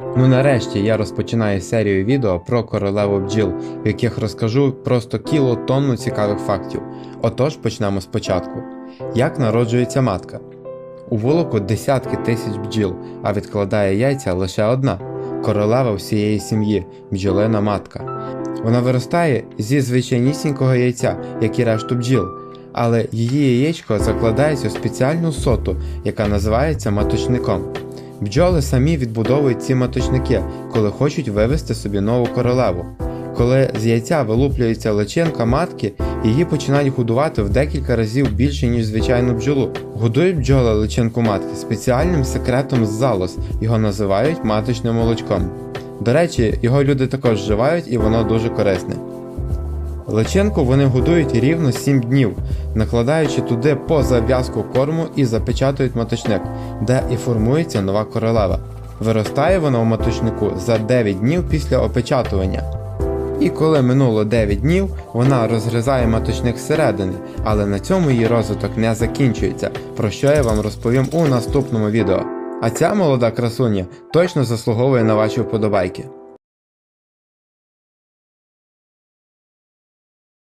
Ну нарешті я розпочинаю серію відео про королеву бджіл, в яких розкажу просто кілотонну цікавих фактів. Отож почнемо спочатку. Як народжується матка? У вулику десятки тисяч бджіл, а відкладає яйця лише одна королева всієї сім'ї, бджолина матка. Вона виростає зі звичайнісінького яйця, як і решту бджіл, але її яєчко закладається у спеціальну соту, яка називається маточником. Бджоли самі відбудовують ці маточники, коли хочуть вивести собі нову королеву. Коли з яйця вилуплюється личинка матки, її починають годувати в декілька разів більше, ніж звичайну бджолу. Годують бджоли личинку матки спеціальним секретом з залоз, його називають маточним молочком. До речі, його люди також вживають і воно дуже корисне. Личинку вони годують рівно 7 днів, накладаючи туди по зав'язку корму і запечатують маточник, де і формується нова королева. Виростає вона в маточнику за 9 днів після опечатування. І коли минуло 9 днів, вона розгризає маточник зсередини, але на цьому її розвиток не закінчується, про що я вам розповім у наступному відео. А ця молода красуня точно заслуговує на ваші вподобайки.